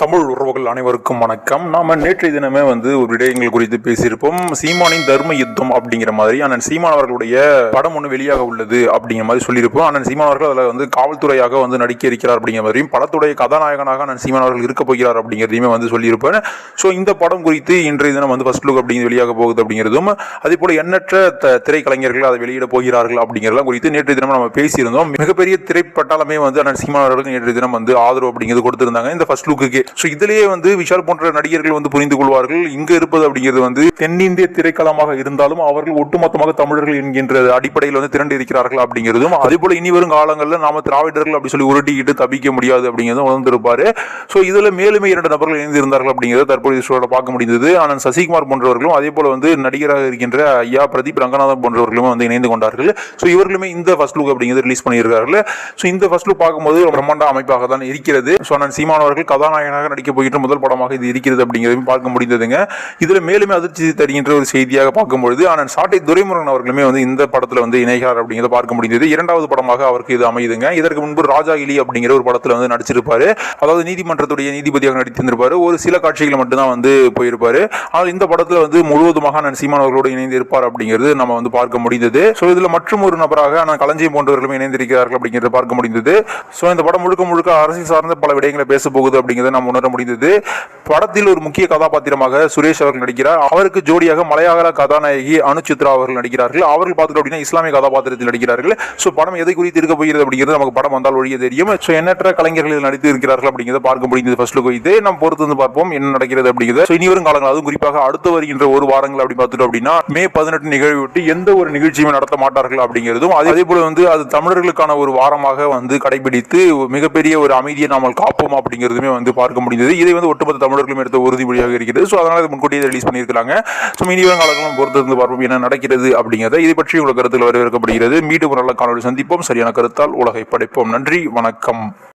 தமிழ் உறவுகள் அனைவருக்கும் வணக்கம். நாம நேற்றைய தினமே வந்து ஒரு விடயங்கள் குறித்து பேசியிருப்போம். சீமானின் தர்ம யுத்தம் அப்படிங்கிற மாதிரி அண்ணன் சீமான் அவர்களுடைய படம் ஒன்று வெளியாக உள்ளது அப்படிங்கிற மாதிரி சொல்லியிருப்போம். அண்ணன் சீமான் அவர்கள் அதில் வந்து காவல்துறையாக வந்து நடிக்க இருக்கிறார் அப்படிங்கிற மாதிரியும் படத்துடைய கதாநாயகனாக அண்ணன் சீமான் அவர்கள் இருக்க போகிறார் அப்படிங்கிறதையுமே வந்து சொல்லியிருப்பேன் ஸோ இந்த படம் குறித்து இன்றைய தினம் வந்து ஃபர்ஸ்ட் லுக் அப்படிங்கிறது வெளியாக போகுது அப்படிங்கிறதும் அதே போல எண்ணற்ற த- திரைக்கலைஞர்கள் அதை வெளியிட போகிறார்கள் அப்படிங்கிறதெல்லாம் குறித்து நேற்றைய தினம் நம்ம பேசியிருந்தோம். மிகப்பெரிய திரைப்பட்டாலுமே வந்து அண்ணன் சீமான் அவர்களுக்கு நேற்றைய தினம் வந்து ஆதரவு அப்படிங்கிறது கொடுத்திருந்தாங்க. இந்த ஃபர்ஸ்ட் லுக்குக்கு ஸோ இதிலேயே வந்து விஷால் போன்ற நடிகர்கள் வந்து புரிந்து கொள்வார்கள். இங்கு இருப்பது அப்படிங்கிறது வந்து தென்னிந்திய திரைக்களமாக இருந்தாலும் அவர்கள் ஒட்டுமொத்தமாக தமிழர்கள் என்கின்ற அடிப்படையில் வந்து திரண்டு இருக்கிறார்கள் அப்படிங்கிறதும் அதே போல இனி வரும் காலங்களில் நாம திராவிடர்கள் அப்படி சொல்லி உருட்டிக்கிட்டு தப்பிக்க முடியாது அப்படிங்கிறதும் உணர்ந்திருப்பாரு. ஸோ இதில் மேலுமே இரண்டு நபர்கள் இணைந்திருந்தார்கள் அப்படிங்கிறத தற்போது சூழலை பார்க்க முடிந்தது. ஆனால் சசிகுமார் போன்றவர்களும் அதே போல வந்து நடிகராக இருக்கின்ற ஐயா பிரதீப் ரங்கநாதன் போன்றவர்களும் வந்து இணைந்து கொண்டார்கள். ஸோ இவர்களுமே இந்த ஃபர்ஸ்ட் லுக் அப்படிங்கிறது ரிலீஸ் பண்ணியிருக்கார்கள். ஸோ இந்த ஃபர்ஸ்ட் லுக் பார்க்கும்போது பிரம்மாண்ட அமைப்பாக தான் இருக்கிறது ஸோ நான் சீமானவர்கள் கதாநாயகனாக கதாநாயகனாக நடிக்க போகின்ற முதல் படமாக இது இருக்கிறது அப்படிங்கிறதையும் பார்க்க முடிந்ததுங்க. இதில் மேலுமே அதிர்ச்சி தருகின்ற ஒரு செய்தியாக பார்க்கும்பொழுது ஆனால் சாட்டை துரைமுருகன் அவர்களுமே வந்து இந்த படத்தில் வந்து இணைகிறார் அப்படிங்கிறத பார்க்க முடிந்தது. இரண்டாவது படமாக அவருக்கு இது அமையுதுங்க. இதற்கு முன்பு ராஜா இலி அப்படிங்கிற ஒரு படத்தில் வந்து நடிச்சிருப்பாரு. அதாவது நீதிமன்றத்துடைய நீதிபதியாக நடித்திருந்திருப்பாரு. ஒரு சில காட்சிகள் மட்டும்தான் வந்து போயிருப்பாரு. ஆனால் இந்த படத்தில் வந்து முழுவதுமாக நான் சீமான் அவர்களோடு இணைந்து இருப்பார் அப்படிங்கிறது நம்ம வந்து பார்க்க முடிந்தது. ஸோ இதில் மற்றும் ஒரு நபராக நான் களஞ்சியம் போன்றவர்களும் இணைந்திருக்கிறார்கள் அப்படிங்கிறத பார்க்க முடிந்தது. ஸோ இந்த படம் முழுக்க முழுக்க அரசியல் சார்ந்த பல விடயங்களை பேச போகுது அப்படிங்கிறத நம்ம உணர முடிந்தது. படத்தில் ஒரு முக்கிய கதாபாத்திரமாக சுரேஷ் அவர்கள் நடிக்கிறார். அவருக்கு ஜோடியாக மலையாள கதாநாயகி அனுச்சித்ரா அவர்கள் நடிக்கிறார்கள். அவர்கள் பார்த்துட்டு அப்படின்னா இஸ்லாமிய கதாபாத்திரத்தில் நடிக்கிறார்கள். ஸோ படம் எதை குறித்து இருக்க போகிறது அப்படிங்கிறது நமக்கு படம் வந்தால் ஒழிய தெரியும். ஸோ எண்ணற்ற கலைஞர்கள் நடித்து இருக்கிறார்கள் அப்படிங்கிறத பார்க்க முடிந்தது ஃபர்ஸ்ட் லுக் நம்ம பொறுத்து வந்து பார்ப்போம் என்ன நடக்கிறது அப்படிங்கிறது. ஸோ இனி வரும் காலங்கள் அதுவும் குறிப்பாக அடுத்து வருகின்ற ஒரு வாரங்கள் அப்படி பார்த்துட்டோம் அப்படின்னா மே பதினெட்டு நிகழ்வு விட்டு எந்த ஒரு நிகழ்ச்சியுமே நடத்த மாட்டார்கள் அப்படிங்கிறதும் அதே போல வந்து அது தமிழர்களுக்கான ஒரு வாரமாக வந்து கடைபிடித்து மிகப்பெரிய ஒரு அமைதியை நாம் காப்போம் அப்படிங்கிறதுமே வந்து பார்க்க முடிந்தது. இதை வந்து ஒட்டுமொத்த தமிழர்களும் எடுத்த உறுதிமொழியாக இருக்கிறது. ஸோ அதனால இது முன்கூட்டியே ரிலீஸ் பண்ணியிருக்காங்க ஸோ இனி காலங்களும் பொறுத்திருந்து பார்ப்போம் என்ன நடக்கிறது அப்படிங்கிறத. இதை பற்றி உங்கள் கருத்தில் வரவேற்கப்படுகிறது. மீண்டும் ஒரு நல்ல காணொலி சந்திப்போம். சரியான கருத்தால் உலகை படைப்போம். நன்றி. வணக்கம்.